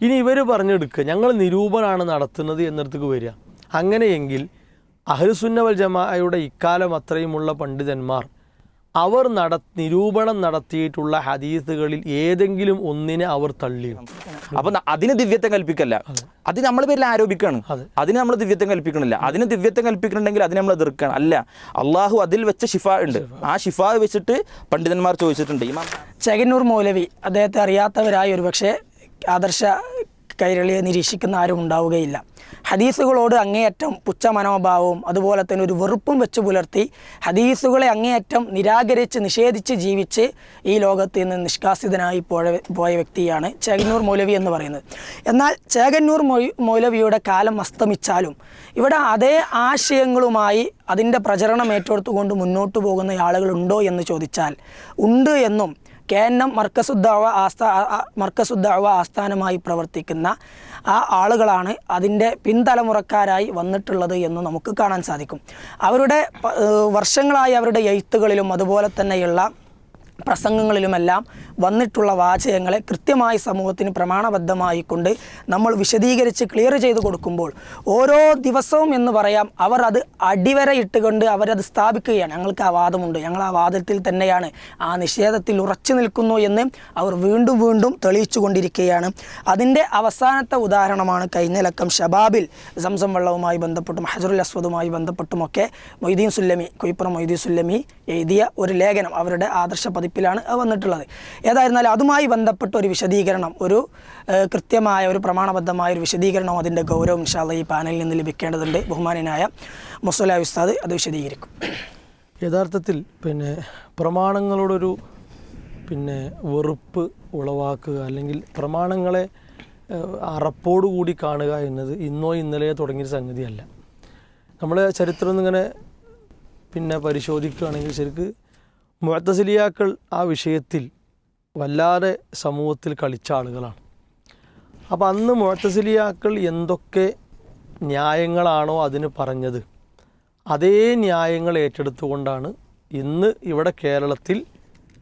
ഇനി ഇവർ പറഞ്ഞെടുക്കുക ഞങ്ങൾ നിരൂപണമാണ് നടത്തുന്നത് എന്നിടത്തേക്ക് വരിക. അങ്ങനെയെങ്കിൽ അഹ്ലുസുന്നവൽ ജമാഅയുടെ ഇക്കാലം അത്രയുമുള്ള പണ്ഡിതന്മാർ അവർ നട നിരൂപണം നടത്തിയിട്ടുള്ള ഹദീസുകളിൽ ഏതെങ്കിലും ഒന്നിനെ അവർ തള്ളിയോ അപ്പൊ അതിന് ദിവ്യത്വം കൽപ്പിക്കല്ല. അത്. നമ്മൾ പേരിൽ ആരോപിക്കാണ്. അതെ. അതിന് നമ്മൾ ദിവ്യത്വം കൽപ്പിക്കണില്ല. അതിന് ദിവ്യത്വം കൽപ്പിക്കണമെങ്കിൽ അതിനെ നമ്മൾ എതിർക്കണം. അല്ല അള്ളാഹു അതിൽ വെച്ച ഷിഫ ഉണ്ട്. ആ ഷിഫ വെച്ചിട്ട് പണ്ഡിതന്മാർ ചോദിച്ചിട്ടുണ്ട്. ഇമാം ചെകന്നൂർ മൗലവി അദ്ദേഹത്തെ അറിയാത്തവരായി ഒരുപക്ഷെ ആദർശ കൈരളിയെ നിരീക്ഷിക്കുന്ന ആരും ഉണ്ടാവുകയില്ല. ഹദീസുകളോട് അങ്ങേയറ്റം പുച്ഛ മനോഭാവവും അതുപോലെ തന്നെ ഒരു വെറുപ്പും വെച്ച് പുലർത്തി ഹദീസുകളെ അങ്ങേയറ്റം നിരാകരിച്ച് നിഷേധിച്ച് ജീവിച്ച് ഈ ലോകത്ത് നിന്ന് നിഷ്കാസിതനായി പോയ പോയ വ്യക്തിയാണ് ചേകന്നൂർ മൗലവി എന്ന് പറയുന്നത്. എന്നാൽ ചേകന്നൂർ മൗലവിയുടെ കാലം അസ്തമിച്ചാലും ഇവിടെ അതേ ആശയങ്ങളുമായി അതിന്റെ പ്രചരണം ഏറ്റെടുത്തുകൊണ്ട് മുന്നോട്ട് പോകുന്ന ആളുകളുണ്ടോ എന്ന് ചോദിച്ചാൽ ഉണ്ട് എന്നും കെ മർക്കസുദ്ദാവ ആസ്ഥാ മർക്കസുദ്ധാവ ആസ്ഥാനമായി പ്രവർത്തിക്കുന്ന ആ ആളുകളാണ് അതിന്റെ പിൻതലമുറക്കാരായി വന്നിട്ടുള്ളത് എന്ന് നമുക്ക് കാണാൻ സാധിക്കും. അവരുടെ വർഷങ്ങളായി അവരുടെ എഴുത്തുകളിലും അതുപോലെ തന്നെയുള്ള പ്രസംഗങ്ങളിലുമെല്ലാം വന്നിട്ടുള്ള വാചകങ്ങളെ കൃത്യമായി സമൂഹത്തിന് പ്രമാണബദ്ധമായിക്കൊണ്ട് നമ്മൾ വിശദീകരിച്ച് ക്ലിയർ ചെയ്ത് കൊടുക്കുമ്പോൾ ഓരോ ദിവസവും എന്ന് പറയാം അവർ അത് അടിവര ഇട്ടുകൊണ്ട് അവരത് സ്ഥാപിക്കുകയാണ്. ഞങ്ങൾക്ക് ആ വാദമുണ്ട്. ഞങ്ങൾ ആ വാദത്തിൽ തന്നെയാണ് ആ നിഷേധത്തിൽ ഉറച്ചു നിൽക്കുന്നു എന്ന് അവർ വീണ്ടും വീണ്ടും തെളിയിച്ചു കൊണ്ടിരിക്കുകയാണ് അതിന്റെ അവസാനത്തെ ഉദാഹരണമാണ് കഴിഞ്ഞ ലക്കം ഷബാബിൽ സംസം വെള്ളവുമായി ബന്ധപ്പെട്ടും ഹജറുൽ അസ്വദുമായി ബന്ധപ്പെട്ടുമൊക്കെ മൊയ്തീൻ സുല്ലമി കുയിപ്പുറം മൊയ്തീൻ സുല്ലമി എഴുതിയ ഒരു ലേഖനം. അവരുടെ ആദർശ പതിപ്പിലാണ് വന്നിട്ടുള്ളത്. ഏതായിരുന്നാലും അതുമായി ബന്ധപ്പെട്ട ഒരു വിശദീകരണം ഒരു കൃത്യമായ ഒരു പ്രമാണബദ്ധമായ ഒരു വിശദീകരണം അതിന്റെ ഗൗരവം ഇൻഷാല്ല ഈ പാനലിൽ നിന്ന് ലഭിക്കേണ്ടതുണ്ട്. ബഹുമാനായ മുസ്വല ഉസ്താദ് അത് വിശദീകരിക്കും. യഥാർത്ഥത്തിൽ പിന്നെ പ്രമാണങ്ങളോടൊരു പിന്നെ വെറുപ്പ് ഉളവാക്കുക അല്ലെങ്കിൽ പ്രമാണങ്ങളെ അറപ്പോടുകൂടി കാണുക എന്നത് ഇന്നോ ഇന്നലെയോ തുടങ്ങിയ സംഗതിയല്ല. നമ്മൾ ചരിത്രം ഇങ്ങനെ പിന്നെ പരിശോധിക്കുകയാണെങ്കിൽ ശരിക്ക് മുഴത്തസിലിയാക്കൾ ആ വിഷയത്തിൽ വല്ലാതെ സമൂഹത്തിൽ കളിച്ച ആളുകളാണ്. അപ്പോൾ അന്ന് മുഴത്തസിലിയാക്കൾ എന്തൊക്കെ ന്യായങ്ങളാണോ അതിന് പറഞ്ഞത് അതേ ന്യായങ്ങൾ ഏറ്റെടുത്തുകൊണ്ടാണ് ഇന്ന് ഇവിടെ കേരളത്തിൽ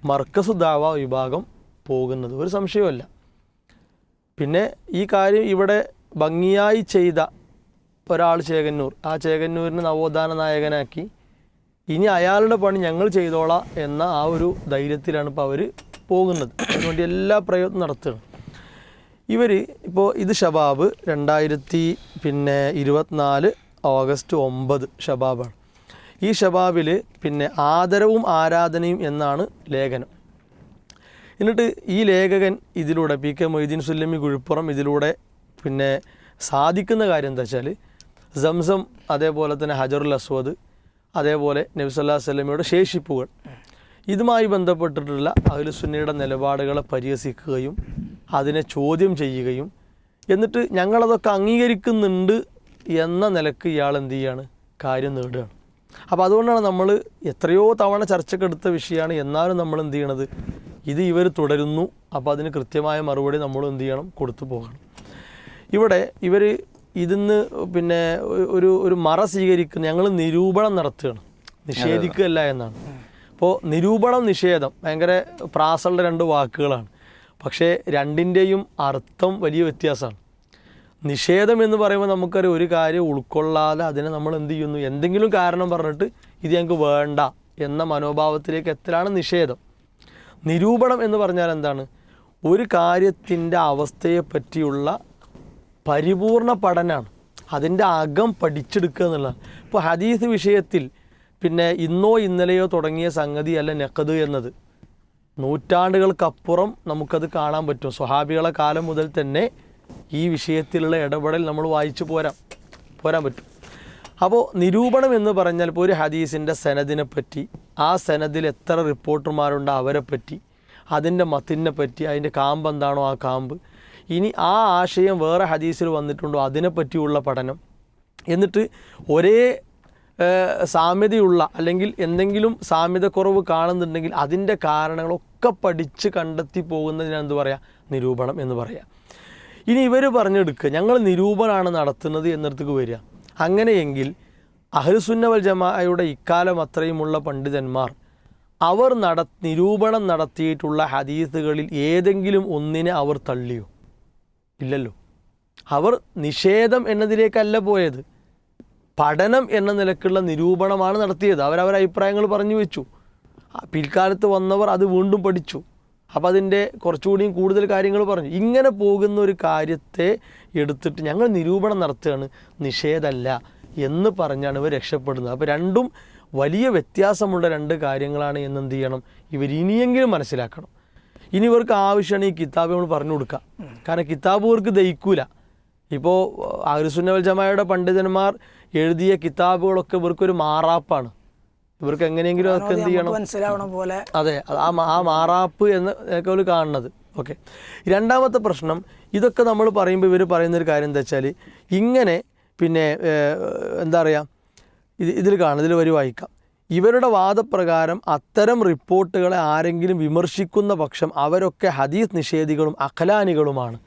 മർക്കസ് ദാവ വിഭാഗം പോകുന്നത്. ഒരു സംശയമല്ല പിന്നെ ഈ കാര്യം ഇവിടെ ഭംഗിയായി ചെയ്ത ഒരാൾ ചേകന്നൂർ ആ ചേകന്നൂരിനെ നവോത്ഥാന നായകനാക്കി ഇനി അയാളുടെ പണി ഞങ്ങൾ ചെയ്തോളാം എന്ന ആ ഒരു ധൈര്യത്തിലാണ് ഇപ്പോൾ അവർ പോകുന്നത്. അതുകൊണ്ട് എല്ലാ പ്രയത്നം നടത്തുകയാണ്. ഇവർ ഇപ്പോൾ ഇത് ഷബാബ് രണ്ടായിരത്തി പിന്നെ ഇരുപത്തിനാല് ഓഗസ്റ്റ് ഒമ്പത് ഷബാബാണ്. ഈ ഷബാബിൽ പിന്നെ ആദരവും ആരാധനയും എന്നാണ് ലേഖനം. എന്നിട്ട് ഈ ലേഖകൻ ഇതിലൂടെ പി കെ മൊയ്തീൻ സുല്ലമി കുഴിപ്പുറം ഇതിലൂടെ പിന്നെ സാധിക്കുന്ന കാര്യം എന്താ വെച്ചാൽ സംസം അതേപോലെ തന്നെ ഹജറുൽ അസ്വദ് അതേപോലെ നബി സ്വലമിയുടെ ശേഷിപ്പുകൾ. ഇതുമായി ബന്ധപ്പെട്ടിട്ടുള്ള അഖിലുസുന്നയുടെ നിലപാടുകളെ പരിഹസിക്കുകയും അതിനെ ചോദ്യം ചെയ്യുകയും എന്നിട്ട് ഞങ്ങളതൊക്കെ അംഗീകരിക്കുന്നുണ്ട് എന്ന നിലയ്ക്ക് ഇയാൾ എന്ത് ചെയ്യാണ്? കാര്യം നേടുകയാണ്. അപ്പോൾ അതുകൊണ്ടാണ് നമ്മൾ എത്രയോ തവണ ചർച്ചക്കെടുത്ത വിഷയമാണ്. എന്നാലും നമ്മൾ എന്ത് ചെയ്യണത്? ഇത് ഇവർ തുടരുന്നു. അപ്പോൾ അതിന് കൃത്യമായ മറുപടി നമ്മൾ എന്ത് ചെയ്യണം? കൊടുത്തു പോകണം. ഇവിടെ ഇവർ ഇതിന്ന് പിന്നെ ഒരു ഒരു മറ സ്വീകരിക്കുന്ന ഞങ്ങൾ നിരൂപണം നടത്തുകയാണ്. നിഷേധിക്കുകയല്ല എന്നാണ്. അപ്പോൾ നിരൂപണം നിഷേധം ഭയങ്കര പ്രാസമുള്ള രണ്ട് വാക്കുകളാണ്. പക്ഷേ രണ്ടിന്റെയും അർത്ഥം വലിയ വ്യത്യാസമാണ്. നിഷേധം എന്ന് പറയുമ്പോൾ നമുക്കൊരു ഒരു കാര്യം ഉൾക്കൊള്ളാതെ അതിനെ നമ്മൾ എന്ത് ചെയ്യുന്നു? എന്തെങ്കിലും കാരണം പറഞ്ഞിട്ട് ഇത് ഞങ്ങൾക്ക് വേണ്ട എന്ന മനോഭാവത്തിലേക്ക് എത്തലാണ് നിഷേധം. നിരൂപണം എന്ന് പറഞ്ഞാൽ എന്താണ്? ഒരു കാര്യത്തിന്റെ അവസ്ഥയെ പറ്റിയുള്ള പരിപൂർണ പഠനമാണ് അതിന്റെ അകം പഠിച്ചെടുക്കുക എന്നുള്ളതാണ്. ഇപ്പോൾ ഹദീസ് വിഷയത്തിൽ പിന്നെ ഇന്നോ ഇന്നലെയോ തുടങ്ങിയ സംഗതിയല്ല നെക്കത് എന്നത്. നൂറ്റാണ്ടുകൾക്കപ്പുറം നമുക്കത് കാണാൻ പറ്റും. സ്വഹാബികളെ കാലം മുതൽ തന്നെ ഈ വിഷയത്തിലുള്ള ഇടപെടൽ നമ്മൾ വായിച്ചു പോരാം. പോരാൻ പറ്റും. അപ്പോൾ നിരൂപണം എന്ന് പറഞ്ഞാൽ ഇപ്പോൾ ഒരു ഹദീസിന്റെ സനദിനെ പറ്റി ആ സനദിൽ എത്ര റിപ്പോർട്ടർമാരുണ്ട് അവരെ പറ്റി അതിന്റെ മത്തിനെ പറ്റി അതിന്റെ കാമ്പ് എന്താണോ ആ കാമ്പ് ഇനി ആ ആശയം വേറെ ഹദീസിൽ വന്നിട്ടുണ്ടോ? അതിനെപ്പറ്റിയുള്ള പഠനം. എന്നിട്ട് ഒരേ സാമ്യതയുള്ള അല്ലെങ്കിൽ എന്തെങ്കിലും സാമ്യതക്കുറവ് കാണുന്നുണ്ടെങ്കിൽ അതിന്റെ കാരണങ്ങളൊക്കെ പഠിച്ച് കണ്ടെത്തി പോകുന്നതിനാണ് എന്ത് പറയുക നിരൂപണം എന്ന് പറയാം. ഇനി ഇവർ പറഞ്ഞെടുക്കുക ഞങ്ങൾ നിരൂപണമാണ് നടത്തുന്നത് എന്നിടത്തേക്ക് വരിക. അങ്ങനെയെങ്കിൽ അഹ്ലുസുന്നവൽ ജമാഅയുടെ ഇക്കാലം അത്രയുമുള്ള പണ്ഡിതന്മാർ അവർ നട നിരൂപണം നടത്തിയിട്ടുള്ള ഹദീസുകളിൽ ഏതെങ്കിലും ഒന്നിനെ അവർ തള്ളിയോ? ഇല്ലല്ലോ. അവർ നിഷേധം എന്നതിലേക്കല്ല പോയത്. പഠനം എന്ന നിലക്കുള്ള നിരൂപണമാണ് നടത്തിയത്. അവരവർ അഭിപ്രായങ്ങൾ പറഞ്ഞു വെച്ചു. പിൽക്കാലത്ത് വന്നവർ അത് വീണ്ടും പഠിച്ചു. അപ്പോൾ അതിന്റെ കുറച്ചുകൂടിയും കൂടുതൽ കാര്യങ്ങൾ പറഞ്ഞു. ഇങ്ങനെ പോകുന്ന ഒരു കാര്യത്തെ എടുത്തിട്ട് ഞങ്ങൾ നിരൂപണം നടത്തുകയാണ് നിഷേധമല്ല എന്ന് പറഞ്ഞാണ് ഇവർ രക്ഷപ്പെടുന്നത്. അപ്പോൾ രണ്ടും വലിയ വ്യത്യാസമുള്ള രണ്ട് കാര്യങ്ങളാണ് എന്ന് എന്ത് ചെയ്യണം ഇവർ ഇനിയെങ്കിലും മനസ്സിലാക്കണം. ഇനി ഇവർക്ക് ആവശ്യമാണ് ഈ കിതാബ് നമ്മൾ പറഞ്ഞു കൊടുക്കുക. കാരണം കിതാബ് ഇവർക്ക് ദഹിക്കൂല. ഇപ്പോൾ ആരുസുന്നവൽ ജമായയുടെ പണ്ഡിതന്മാർ എഴുതിയ കിതാബുകളൊക്കെ ഇവർക്കൊരു മാറാപ്പാണ്. ഇവർക്ക് എങ്ങനെയെങ്കിലും അതൊക്കെ എന്ത് ചെയ്യണം? മനസ്സിലാവണം പോലെ? അതെ ആ ആ മാറാപ്പ് എന്ന് ഒക്കെ അവർ കാണുന്നത്. ഓക്കെ. രണ്ടാമത്തെ പ്രശ്നം ഇതൊക്കെ നമ്മൾ പറയുമ്പോൾ ഇവർ പറയുന്നൊരു കാര്യം എന്താ വെച്ചാൽ ഇങ്ങനെ പിന്നെ എന്താ പറയുക ഇത് ഇതിൽ കാണും ഇതിൽ വരി വായിക്കാം. ഇവരുടെ വാദപ്രകാരം അത്തരം റിപ്പോർട്ടുകളെ ആരെങ്കിലും വിമർശിക്കുന്ന പക്ഷം അവരൊക്കെ ഹദീസ് നിഷേധികളും അഖലാനികളുമാണ്.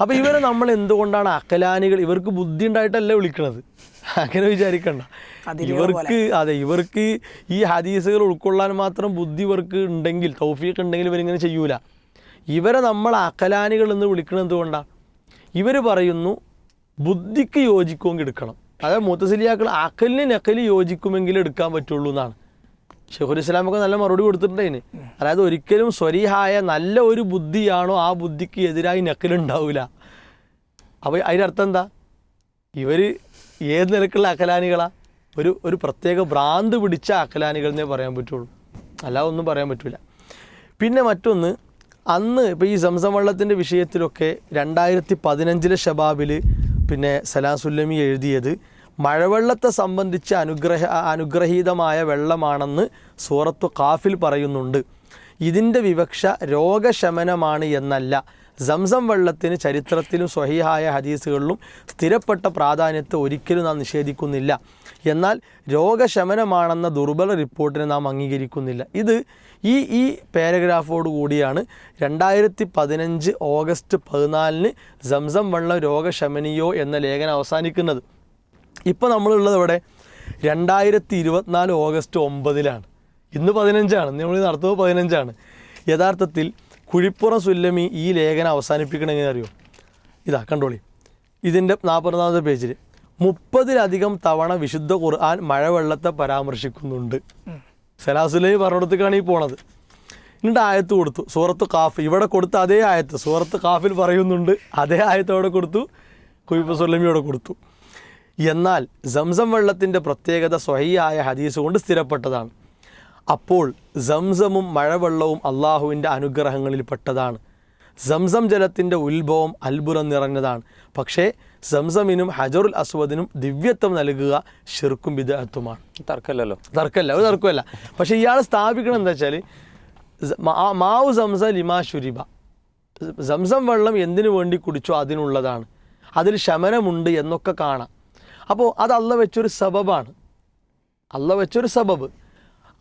അപ്പോൾ ഇവരെ നമ്മൾ എന്തുകൊണ്ടാണ് അഖലാനികൾ? ഇവർക്ക് ബുദ്ധി ഉണ്ടായിട്ടല്ലേ വിളിക്കണത്? അങ്ങനെ വിചാരിക്കണ്ട. ഇവർക്ക് അതെ ഇവർക്ക് ഈ ഹദീസുകൾ ഉൾക്കൊള്ളാൻ മാത്രം ബുദ്ധി ഇവർക്ക് ഉണ്ടെങ്കിൽ തൗഫീഖ് ഉണ്ടെങ്കിൽ ഇവരിങ്ങനെ ചെയ്യൂല. ഇവരെ നമ്മൾ അഖലാനികൾ എന്ന് വിളിക്കണത് എന്തുകൊണ്ടാണ് ഇവർ പറയുന്നു ബുദ്ധിക്ക് യോജിക്കുമെങ്കിൽ എടുക്കണം. അതായത് മുത്തസിലിയാക്കൾ അക്കലിന് നക്കൽ യോജിക്കുമെങ്കിൽ എടുക്കാൻ പറ്റുള്ളൂ എന്നാണ്. ഷെഹുൽ ഇസ്ലാമൊക്കെ നല്ല മറുപടി കൊടുത്തിട്ടുണ്ട് അതിന്. അതായത് ഒരിക്കലും സ്വരീഹായ നല്ല ഒരു ബുദ്ധിയാണോ ആ ബുദ്ധിക്ക് എതിരായി നക്കലുണ്ടാവില്ല അപ്പോൾ അതിന്റെ അർത്ഥം എന്താ? ഇവർ ഏത് നിലക്കുള്ള അക്കലാനികളാ ഒരു ഒരു പ്രത്യേക ഭ്രാന്ത് പിടിച്ച അക്കലാനികൾ എന്നേ പറയാൻ പറ്റുള്ളൂ. അല്ലാതെ ഒന്നും പറയാൻ പറ്റില്ല പിന്നെ മറ്റൊന്ന് അന്ന് ഇപ്പോൾ ഈ സംസം വള്ളത്തിന്റെ വിഷയത്തിലൊക്കെ രണ്ടായിരത്തി പതിനഞ്ചിലെ ഷബാബിൽ പിന്നെ സലാസുല്ലമി എഴുതിയത് മഴവെള്ളത്തെ സംബന്ധിച്ച് അനുഗ്രഹ അനുഗ്രഹീതമായ വെള്ളമാണെന്ന് സൂറത്ത് കാഫിൽ പറയുന്നുണ്ട്. ഇതിന്റെ വിവക്ഷ രോഗശമനമാണ് എന്നല്ല. സംസം വെള്ളത്തിന് ചരിത്രത്തിലും സ്വഹിഹായ ഹദീസുകളിലും സ്ഥിരപ്പെട്ട പ്രാധാന്യത്തെ ഒരിക്കലും നാം നിഷേധിക്കുന്നില്ല. എന്നാൽ രോഗശമനമാണെന്ന ദുർബല റിപ്പോർട്ടിനെ നാം അംഗീകരിക്കുന്നില്ല. ഇത് ഈ ഈ പാരഗ്രാഫോട് കൂടിയാണ് രണ്ടായിരത്തി പതിനഞ്ച് ഓഗസ്റ്റ് പതിനാലിന് സംസം വെള്ളം രോഗശമനിയോ എന്ന ലേഖനം അവസാനിക്കുന്നത്. ഇപ്പോൾ നമ്മളുള്ളത് ഇവിടെ രണ്ടായിരത്തി ഇരുപത്തിനാല് ഓഗസ്റ്റ് ഒമ്പതിലാണ്. ഇന്ന് പതിനഞ്ചാണ്. നമ്മൾ നടത്തുന്നത് പതിനഞ്ചാണ്. യഥാർത്ഥത്തിൽ കുഴിപ്പുറം സുല്ലമി ഈ ലേഖനം അവസാനിപ്പിക്കണം എങ്ങനെ അറിയോ? ഇതാ കണ്ടോളി. ഇതിന്റെ നാൽപ്പത്തൊന്നാമത്തെ പേജിൽ മുപ്പതിലധികം തവണ വിശുദ്ധ ഖുർആൻ മഴവെള്ളത്തെ പരാമർശിക്കുന്നുണ്ട്. സലാസുലൈ പറഞ്ഞിടത്തേക്കാണ് ഈ പോണത്. എന്നിട്ട് ആയത്ത് കൊടുത്തു. സൂറത്ത് കാഫ് ഇവിടെ കൊടുത്ത അതേ ആയത്ത്. സൂറത്ത് കാഫിൽ പറയുന്നുണ്ട്. അതേ ആയത്ത് അവിടെ കൊടുത്തു. കുയിപ്പ് സുല്ലമിയോടെ കൊടുത്തു. എന്നാൽ സംസം വെള്ളത്തിന്റെ പ്രത്യേകത സ്വഹിയായ ഹദീസ് കൊണ്ട് സ്ഥിരപ്പെട്ടതാണ്. അപ്പോൾ സംസമും മഴവെള്ളവും അള്ളാഹുവിന്റെ അനുഗ്രഹങ്ങളിൽപ്പെട്ടതാണ് സംസം ജലത്തിന്റെ ഉത്ഭവം അത്ഭുതം നിറഞ്ഞതാണ്. പക്ഷേ സംസമിനും ഹജറുൽ അസ്വദിനും ദിവ്യത്വം നൽകുക ഷിർക്കും വിദഗ്ധത്വമാണ് തർക്കമല്ലല്ലോ. തർക്കമല്ല ഒരു തർക്കമല്ല പക്ഷേ ഇയാൾ സ്ഥാപിക്കണം എന്താ വെച്ചാൽ മാവ് സംസ ലിമാ ശുരിബ. സംസം വെള്ളം എന്തിനു വേണ്ടി കുടിച്ചോ അതിനുള്ളതാണ്. അതിൽ ശമനമുണ്ട് എന്നൊക്കെ കാണാം. അപ്പോൾ അത് അല്ല വെച്ചൊരു സബബാണ്. അല്ല വെച്ചൊരു സബബ്.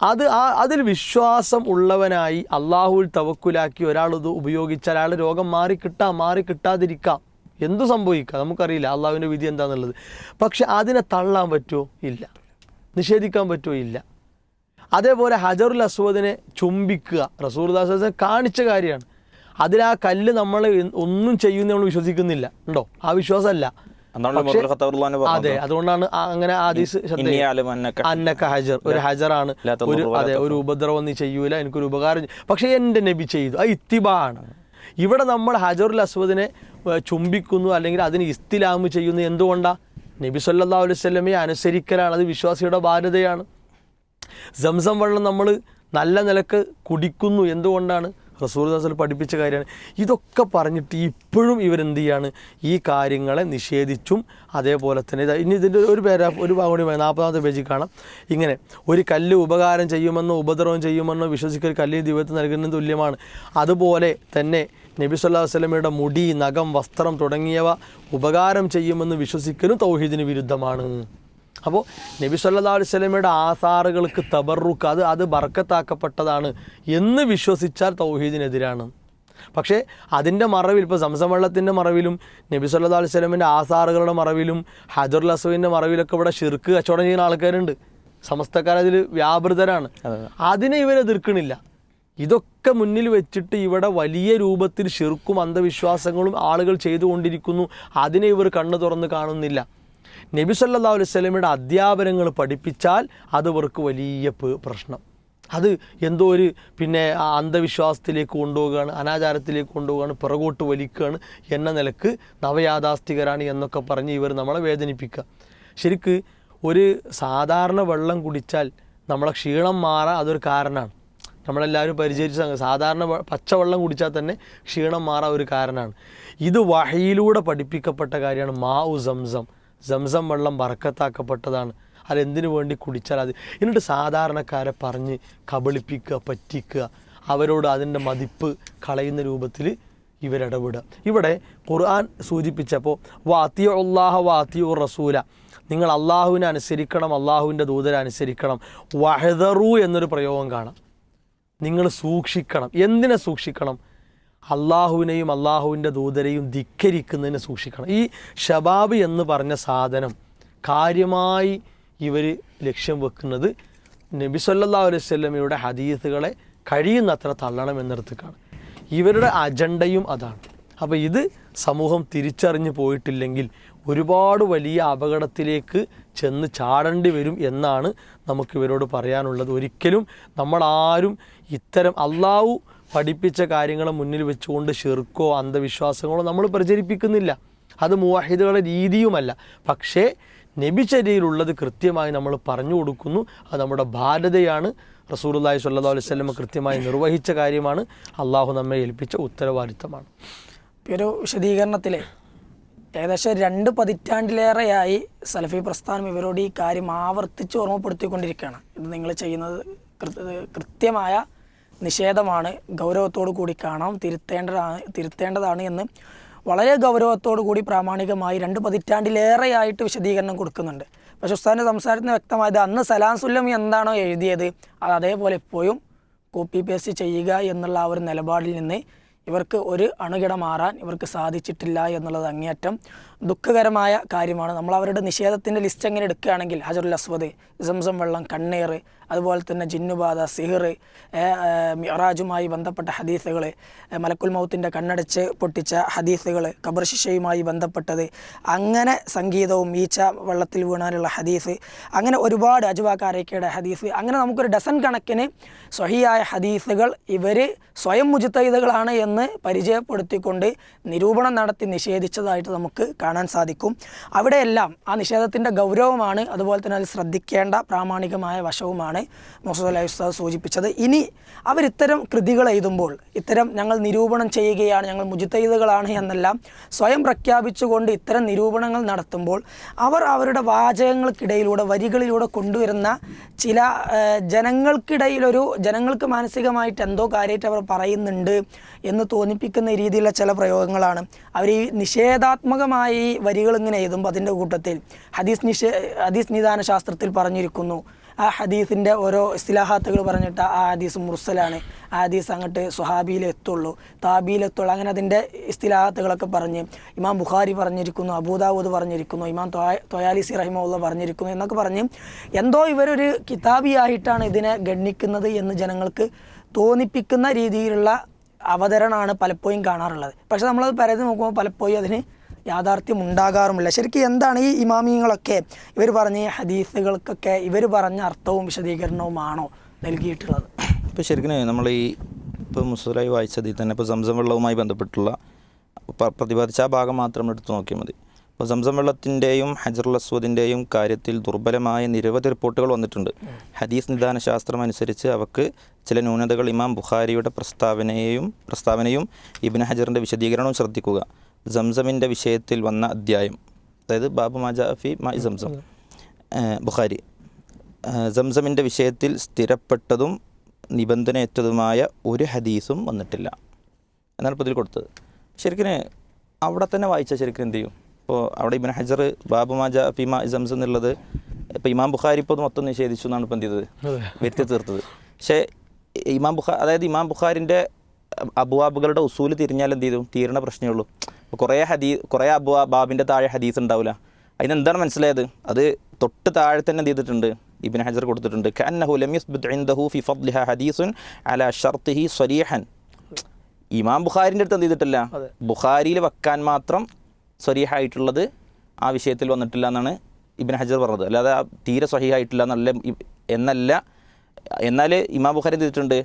അത് ആ അതിൽ വിശ്വാസം ഉള്ളവനായി അള്ളാഹുവിൽ തവക്കുലാക്കി ഒരാളത് ഉപയോഗിച്ചാൽ അയാളുടെ രോഗം മാറി മാറിക്കിട്ടാതിരിക്കാം മാറി കിട്ടാതിരിക്കാം. എന്തു സംഭവിക്കാം? നമുക്കറിയില്ല. അള്ളാഹുവിന്റെ വിധി എന്താണെന്നുള്ളത് പക്ഷെ അതിനെ തള്ളാൻ പറ്റുമോ ഇല്ല. നിഷേധിക്കാൻ പറ്റുമോ ഇല്ല. അതേപോലെ ഹജറുൽ അസ്വദിനെ ചുംബിക്കുക. റസൂർദാസ് കാണിച്ച കാര്യമാണ്. അതിൽ ആ കല്ല് നമ്മൾ ഒന്നും ചെയ്യുന്ന നമ്മൾ വിശ്വസിക്കുന്നില്ല. ഉണ്ടോ? ആ വിശ്വാസമല്ല. അതെ അതുകൊണ്ടാണ് അങ്ങനെ ആദീസ് അന്നക്ക ഹജർ ഒരു ഹജറാണ്. ഒരു അതെ ഒരു ഉപദ്രവം നീ ചെയ്യൂല എനിക്കൊരു ഉപകാരം പക്ഷെ എന്റെ നബി ചെയ്തു. അത് ഇത്തിബാണ്. ഇവിടെ നമ്മൾ ഹജറുൽ അസ്വദിനെ ചുംബിക്കുന്നു അല്ലെങ്കിൽ അതിന് ഇസ്തിലാമ് ചെയ്യുന്നു എന്തുകൊണ്ടാണ് നബി സല്ലാ അലൈഹി വസല്ലമയെ അനുസരിക്കലാണ് അത് വിശ്വാസിയുടെ ബാധ്യതയാണ്. സംസം വെള്ളം നമ്മൾ നല്ല നിലയ്ക്ക് കുടിക്കുന്നു എന്തുകൊണ്ടാണ്? റസൂൽ ദാസൽ പഠിപ്പിച്ച കാര്യമാണ്. ഇതൊക്കെ പറഞ്ഞിട്ട് ഇപ്പോഴും ഇവരെന്ത് ചെയ്യാണ് ഈ കാര്യങ്ങളെ നിഷേധിച്ചും അതേപോലെ തന്നെ ഇനി ഇതിന്റെ ഒരു പേരാ ഒരു ഭാഗം കൂടി നാൽപ്പതാമത്തെ പേജിൽ കാണാം. ഇങ്ങനെ ഒരു കല്ല് ഉപകാരം ചെയ്യുമെന്നോ ഉപദ്രവം ചെയ്യുമെന്നോ വിശ്വസിക്കൽ കല്ലിന് ദൈവത്തിന് നൽകുന്നതിന് തുല്യമാണ്. അതുപോലെ തന്നെ നബി സല്ലാ വസ്ലമയുടെ മുടി നഖം വസ്ത്രം തുടങ്ങിയവ ഉപകാരം ചെയ്യുമെന്ന് വിശ്വസിക്കലും തൗഹീദിന് വിരുദ്ധമാണ്. അപ്പോൾ നബി സല്ലാ അലൈഹി സ്വലമയുടെ ആസാറുകൾക്ക് തബറുക്ക് അത് അത് ബർക്കത്താക്കപ്പെട്ടതാണ് എന്ന് വിശ്വസിച്ചാൽ തൗഹീദിനെതിരാണ്. പക്ഷേ അതിന്റെ മറവിൽ ഇപ്പോൾ സംസം വെള്ളത്തിന്റെ മറവിലും നബി സല്ലാ അലൈഹി സ്വലമിന്റെ ആസാറുകളുടെ മറവിലും ഹജറുൽ അസുവിന്റെ മറവിലൊക്കെ ഇവിടെ ഷിർക്ക് കച്ചവടം ചെയ്യുന്ന ആൾക്കാരുണ്ട്. സമസ്തക്കാരതിൽ വ്യാപൃതരാണ്. അതിനെ ഇവരെ എതിർക്കണില്ല. ഇതൊക്കെ മുന്നിൽ വെച്ചിട്ട് ഇവിടെ വലിയ രൂപത്തിൽ ഷിർക്കും അന്ധവിശ്വാസങ്ങളും ആളുകൾ ചെയ്തുകൊണ്ടിരിക്കുന്നു. അതിനെ ഇവർ കണ്ണു തുറന്ന് കാണുന്നില്ല. നബി സല്ലാ അലൈഹി സ്വലമിയുടെ അധ്യാപനങ്ങൾ പഠിപ്പിച്ചാൽ അത് ഇവർക്ക് വലിയ പ്രശ്നം. അത് എന്തോ ഒരു പിന്നെ അന്ധവിശ്വാസത്തിലേക്ക് കൊണ്ടുപോവുകയാണ് അനാചാരത്തിലേക്ക് കൊണ്ടുപോവുകയാണ് പിറകോട്ട് വലിക്കുകയാണ് എന്ന നിലയ്ക്ക് നവയാഥാസ്ഥികരാണ് എന്നൊക്കെ പറഞ്ഞ് ഇവർ നമ്മളെ വേദനിപ്പിക്കുക. ശരിക്ക് ഒരു സാധാരണ വെള്ളം കുടിച്ചാൽ നമ്മളെ ക്ഷീണം മാറാൻ അതൊരു കാരണമാണ്. നമ്മളെല്ലാവരും പരിചരിച്ച. സാധാരണ പച്ചവെള്ളം കുടിച്ചാൽ തന്നെ ക്ഷീണം മാറാൻ ഒരു കാരണമാണ്. ഇത് വഹയിലൂടെ പഠിപ്പിക്കപ്പെട്ട കാര്യമാണ് മാ ഉ സംസം. സംസം വെള്ളം വറക്കത്താക്കപ്പെട്ടതാണ്. അതെന്തിനു വേണ്ടി കുടിച്ചാൽ അത്? എന്നിട്ട് സാധാരണക്കാരെ പറഞ്ഞ് കബളിപ്പിക്കുക പറ്റിക്കുക. അവരോട് അതിന്റെ മതിപ്പ് കളയുന്ന രൂപത്തിൽ ഇവരിടപെടുക. ഇവിടെ ഖുർആൻ സൂചിപ്പിച്ചപ്പോൾ വാത്തിയോ അള്ളാഹ വാത്തിയോ റസൂല. നിങ്ങൾ അള്ളാഹുവിനെ അനുസരിക്കണം അള്ളാഹുവിന്റെ ദൂതരെ അനുസരിക്കണം. വഹദറു എന്നൊരു പ്രയോഗം കാണാം. നിങ്ങൾ സൂക്ഷിക്കണം. എന്തിനെ സൂക്ഷിക്കണം? അള്ളാഹുവിനെയും അള്ളാഹുവിന്റെ ദൂതരെയും ധിക്കരിക്കുന്നതിനെ സൂക്ഷിക്കണം. ഈ ഷബാബ് എന്ന് പറഞ്ഞ സാധനം കാര്യമായി ഇവർ ലക്ഷ്യം വെക്കുന്നത് നബി സല്ലാ അലൈഹി ഹദീസുകളെ കഴിയുന്നത്ര തള്ളണം എന്നിടത്തേക്കാണ്. ഇവരുടെ അജണ്ടയും അതാണ്. അപ്പോൾ ഇത് സമൂഹം തിരിച്ചറിഞ്ഞു പോയിട്ടില്ലെങ്കിൽ ഒരുപാട് വലിയ അപകടത്തിലേക്ക് ചെന്ന് ചാടേണ്ടി വരും എന്നാണ് നമുക്കിവരോട് പറയാനുള്ളത്. ഒരിക്കലും നമ്മളാരും ഇത്തരം അള്ളാഹു പഠിപ്പിച്ച കാര്യങ്ങളെ മുന്നിൽ വെച്ചുകൊണ്ട് ഷിർക്കോ അന്ധവിശ്വാസങ്ങളോ നമ്മൾ പ്രചരിപ്പിക്കുന്നില്ല. അത് മുവാഹിദുകളുടെ രീതിയുമല്ല. പക്ഷേ നബിചര്യയിലുള്ളത് കൃത്യമായി നമ്മൾ പറഞ്ഞു കൊടുക്കുന്നു. അത് നമ്മുടെ ബാധ്യതയാണ്. സ്വല്ലല്ലാഹു അലൈഹി വസല്ലം കൃത്യമായി നിർവഹിച്ച കാര്യമാണ്. അള്ളാഹു നമ്മെ ഏൽപ്പിച്ച ഉത്തരവാദിത്തമാണ്. ഒരു വിശദീകരണത്തിലെ ഏകദേശം രണ്ട് പതിറ്റാണ്ടിലേറെയായി സലഫി പ്രസ്ഥാനം ഇവരോട് ഈ കാര്യം ആവർത്തിച്ച് ഓർമ്മപ്പെടുത്തിക്കൊണ്ടിരിക്കുകയാണ്. ഇത് നിങ്ങൾ ചെയ്യുന്നത് കൃത്യമായ നിഷേധമാണ് ഗൗരവത്തോടു കൂടി കാണാം. തിരുത്തേണ്ടതാണ് തിരുത്തേണ്ടതാണ് എന്ന് വളരെ ഗൗരവത്തോടു കൂടി പ്രാമാണികമായി രണ്ട് പതിറ്റാണ്ടിലേറെയായിട്ട് വിശദീകരണം കൊടുക്കുന്നുണ്ട്. പക്ഷേ ഉസ്താദിന്റെ സംസാരത്തിന് വ്യക്തമായത് അന്ന് സലാം സുല്ലമി എന്താണോ എഴുതിയത് അത് അതേപോലെ ഇപ്പോഴും കോപ്പി പേസ്റ്റ് ചെയ്യുക എന്നുള്ള ആ ഒരു നിലപാടിൽ നിന്ന് ഇവർക്ക് ഒരു അണുകിട മാറാൻ ഇവർക്ക് സാധിച്ചിട്ടില്ല എന്നുള്ളത് അങ്ങേയറ്റം ദുഃഖകരമായ കാര്യമാണ്. നമ്മൾ അവരുടെ നിഷേധത്തിന്റെ ലിസ്റ്റ് എങ്ങനെ എടുക്കുകയാണെങ്കിൽ ഹജറുൽ അസ്വദ് സംസം വെള്ളം കണ്ണീർ അതുപോലെ തന്നെ ജിന്നുബാധ സിഹർ മിറാജുമായി ബന്ധപ്പെട്ട ഹദീസുകൾ മലക്കുൽ മൗത്തിന്റെ കണ്ണടച്ച് പൊട്ടിച്ച ഹദീസുകൾ ഖബർ ശിക്ഷയുമായി ബന്ധപ്പെട്ടത് അങ്ങനെ സംഗീതവും ഈച്ച വെള്ളത്തിൽ വീണാനുള്ള ഹദീസ് അങ്ങനെ ഒരുപാട് അജുവാക്കാരയ്ക്കയുടെ ഹദീസ് അങ്ങനെ നമുക്കൊരു ഡസൻ കണക്കിന് സ്വഹിയായ ഹദീസുകൾ ഇവർ സ്വയം മുജിത്തൈതകളാണ് എന്ന് പരിചയപ്പെടുത്തിക്കൊണ്ട് നിരൂപണം നടത്തി നിഷേധിച്ചതായിട്ട് നമുക്ക് കാണാൻ സാധിക്കും. അവിടെയെല്ലാം ആ നിഷേധത്തിന്റെ ഗൗരവമാണ്. അതുപോലെ തന്നെ അത് ശ്രദ്ധിക്കേണ്ട പ്രാമാണികമായ വശവുമാണ് മുഹമ്മദ് അലൈഹി ഉസ്താദ് സൂചിപ്പിച്ചത്. ഇനി അവരിത്തരം കൃതികൾ എഴുതുമ്പോൾ ഇത്തരം ഞങ്ങൾ നിരൂപണം ചെയ്യുകയാണ് ഞങ്ങൾ മുജിത്തൈദുകളാണ് എന്നെല്ലാം സ്വയം പ്രഖ്യാപിച്ചുകൊണ്ട് ഇത്തരം നിരൂപണങ്ങൾ നടത്തുമ്പോൾ അവർ അവരുടെ വാചകങ്ങൾക്കിടയിലൂടെ വരികളിലൂടെ കൊണ്ടുവരുന്ന ചില ജനങ്ങൾക്കിടയിലൊരു ജനങ്ങൾക്ക് മാനസികമായിട്ട് എന്തോ കാര്യമായിട്ട് അവർ പറയുന്നുണ്ട്. എന്ന് തോന്നിപ്പിക്കുന്ന രീതിയിലുള്ള ചില പ്രയോഗങ്ങളാണ്. അവർ ഈ നിഷേധാത്മകമായി വരികൾ ഇങ്ങനെ എഴുതുമ്പോൾ അതിന്റെ കൂട്ടത്തിൽ ഹദീസ് നിഷേ ഹദീസ് നിദാന ശാസ്ത്രത്തിൽ പറഞ്ഞിരിക്കുന്നു. ആ ഹദീസിന്റെ ഓരോ ഇസ്ലാഹാത്തുകൾ പറഞ്ഞിട്ട് ആ ഹദീസ് മുർസലാണ്. ആ ഹദീസ് അങ്ങോട്ട് സുഹാബിയിലെത്തുള്ളൂ താബിയിലെത്തുള്ളൂ. അങ്ങനെ അതിന്റെ ഇസ്തിലാഹാത്തുകളൊക്കെ പറഞ്ഞ് ഇമാം ബുഖാരി പറഞ്ഞിരിക്കുന്നു അബൂദാവൂദ് പറഞ്ഞിരിക്കുന്നു ഇമാം തൊയ- തൊയാലിസി റഹിമുള്ള പറഞ്ഞിരിക്കുന്നു എന്നൊക്കെ പറഞ്ഞ് എന്തോ ഇവരൊരു കിതാബിയായിട്ടാണ് ഇതിനെ ഗണ്ണിക്കുന്നത് എന്ന് ജനങ്ങൾക്ക് തോന്നിപ്പിക്കുന്ന രീതിയിലുള്ള അവതരണമാണ് പലപ്പോഴും കാണാറുള്ളത്. പക്ഷെ നമ്മളത് പരതി നോക്കുമ്പോൾ പലപ്പോഴും അതിന് യാഥാർത്ഥ്യം ഉണ്ടാകാറുമില്ല. ശരിക്കും എന്താണ് ഈ ഇമാമിയങ്ങളൊക്കെ ഇവർ പറഞ്ഞ ഹദീസുകൾക്കൊക്കെ ഇവർ പറഞ്ഞ അർത്ഥവും വിശദീകരണവുമാണോ നൽകിയിട്ടുള്ളത്? ഇപ്പോൾ ശരിക്കും നമ്മൾ ഈ ഇപ്പോൾ മുസ്ലായി വായിച്ചതിൽ തന്നെ ഇപ്പോൾ സംസം വെള്ളവുമായി ബന്ധപ്പെട്ടുള്ള പ്രതിപാദിച്ച ആ ഭാഗം മാത്രം എടുത്ത് നോക്കിയാൽ മതി. അപ്പോൾ സംസം വെള്ളത്തിന്റെയും ഹജറുൽ അസ്വദിന്റെയും കാര്യത്തിൽ ദുർബലമായ നിരവധി റിപ്പോർട്ടുകൾ വന്നിട്ടുണ്ട്. ഹദീസ് നിദാന ശാസ്ത്രം അനുസരിച്ച് അവക്ക് ചില ന്യൂനതകൾ ഇമാം ബുഖാരിയുടെ പ്രസ്താവനയെയും പ്രസ്താവനയും ഇബിൻ ഹജറിന്റെ വിശദീകരണവും ശ്രദ്ധിക്കുക. സംസമിന്റെ വിഷയത്തിൽ വന്ന അധ്യായം. അതായത് ബാബു മാജാഫി മൈ സംസം. ബുഖാരി. സംസമിന്റെ വിഷയത്തിൽ സ്ഥിരപ്പെട്ടതും നിബന്ധനയറ്റതുമായ ഒരു ഹദീസും വന്നിട്ടില്ല. എന്നാണ് ഇപ്പോൾ ഇതിൽ കൊടുത്തത്. ശരിക്കും അവിടെ തന്നെ വായിച്ചാൽ ശരിക്കും എന്ത് ചെയ്യും? ഇപ്പോൾ അവിടെ ഇബിൻ ഹജർ ബാബു മാജ ഫിമ ഇസംസ് എന്നുള്ളത് ഇപ്പോൾ ഇമാം ബുഖാരി ഇപ്പോൾ മൊത്തം നിഷേധിച്ചു എന്നാണ് ഇപ്പം എന്ത് ചെയ്തത്? വ്യക്തി തീർത്തത്. പക്ഷേ ഇമാം ബുഖാ അതായത് ഇമാം ബുഖാരിന്റെ അബുവാബുകളുടെ ഉസൂൽ തിരിഞ്ഞാൽ എന്ത് ചെയ്തു? തീരണ പ്രശ്നമേ ഉള്ളൂ. അപ്പോൾ കുറേ ഹദീ കുറേ അബുവാ ബാബിന്റെ താഴെ ഹദീസ് ഉണ്ടാവില്ല. അതിനെന്താണ് മനസ്സിലായത്? അത് തൊട്ട് താഴെ തന്നെ എന്ത് ചെയ്തിട്ടുണ്ട്? ഇബിൻ ഹജർ കൊടുത്തിട്ടുണ്ട്. കഅന്നഹു ലം യസ്ബിത് ഇൻദഹു ഫി ഫദ്ലിഹ ഹദീസുൻ അലാ ഷർത്തിഹി സ്വരീഹൻ. ഇമാം ബുഖാരിന്റെ അടുത്ത് എന്ത് ചെയ്തിട്ടില്ല. ബുഖാരിയിൽ വെക്കാൻ മാത്രം സ്വരീഹായിട്ടുള്ളത് ആ വിഷയത്തിൽ വന്നിട്ടില്ല എന്നാണ് ഇബിൻ ഹജർ പറഞ്ഞത്. അല്ലാതെ ആ തീരെ സ്വഹീഹായിട്ടില്ല എന്നല്ല എന്നല്ല എന്നാൽ ഇമാം ബുഖാരി ചെയ്തിട്ടുണ്ട്?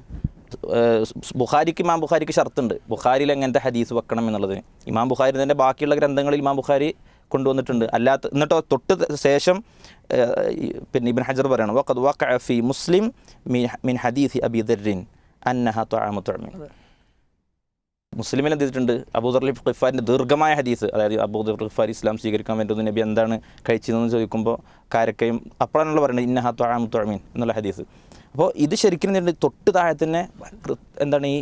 ബുഖാരിക്ക് ഇമാം ബുഖാരിക്ക് ഷർത്തുണ്ട്. ബുഖാരിയിൽ എങ്ങനത്തെ ഹദീസ് വെക്കണം എന്നുള്ളതിന്. ഇമാം ബുഖാരി തന്നെ ബാക്കിയുള്ള ഗ്രന്ഥങ്ങളിൽ ഇമാം ബുഖാരി കൊണ്ടുവന്നിട്ടുണ്ട്. അല്ലാത്ത എന്നിട്ടോ തൊട്ട് ശേഷം പിന്നെ ഇബിൻ ഹജർ പറയണം. വഖദ് വഖഅ ഫി മുസ്ലിം മിൻ ഹദീസ് അബി അന്നഹ തുഅമു തുഅമിൻ മുസ്ലിമിൽ എന്ത് ചെയ്തിട്ടുണ്ട്? അബൂദർ ഖിഫാരിന്റെ ദീർഘമായ ഹദീസ് അതായത് അബൂദർ ഖിഫാർ ഇസ്ലാം സ്വീകരിക്കാൻ വേണ്ടുന്ന നബി എന്താണ് കഴിച്ചതെന്ന് ചോദിക്കുമ്പോൾ കാരക്കയും അപ്പോഴാണല്ലോ പറയുന്നത് ഇന്നഹ ത്വാമു ത്വാമീൻ എന്നുള്ള ഹദീസ്. അപ്പോൾ ഇത് ശരിക്കും എന്തുണ്ട് തൊട്ട് താഴെ തന്നെ എന്താണ് ഈ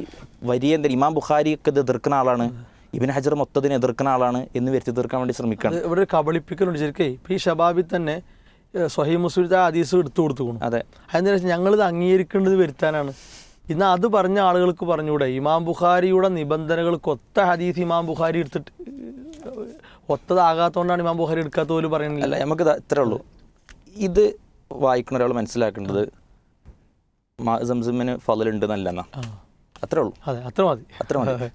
വലിയ എന്താ ഇമാം ബുഖാരിയൊക്കെ ഇത് എതിർക്കുന്ന ആളാണ് ഇബിൻ ഹജർ മൊത്തത്തിന് എതിർക്കുന്ന ആളാണ് എന്ന് വരുത്തി തീർക്കാൻ വേണ്ടി ശ്രമിക്കുകയാണ് ഇവിടെ ഒരു കബളിപ്പിക്കലുണ്ട് ശരിക്കേ. ഈ ഷബാബിൽ തന്നെ സ്വഹീ മുസ്ലിം ഹദീസ് എടുത്തു കൊടുത്തു. അതെ. അതിന് ഞങ്ങളിത് അംഗീകരിക്കേണ്ടത് വരുത്താനാണ്. ഇന്ന് അത് പറഞ്ഞ ആളുകൾക്ക് പറഞ്ഞുകൂടെ ഇമാം ബുഖാരിയുടെ നിബന്ധനകൾക്ക് ഒത്ത ഹദീസ് ഇമാം ബുഖാരി എടുത്തിട്ട് ഒത്തതാകാത്തതുകൊണ്ടാണ് ഇമാം ബുഖാരി എടുക്കാത്ത പോലും പറയുന്നില്ല. അല്ല നമുക്ക് ഇത്രേ ഉള്ളൂ. ഇത് വായിക്കുന്ന ഒരാൾ മനസ്സിലാക്കേണ്ടത് സംസമിന് ഫലുണ്ട് എന്നല്ലെന്നാ. അത്രേ ഉള്ളൂ. അതെ അത്ര മതി. അത്ര മതി.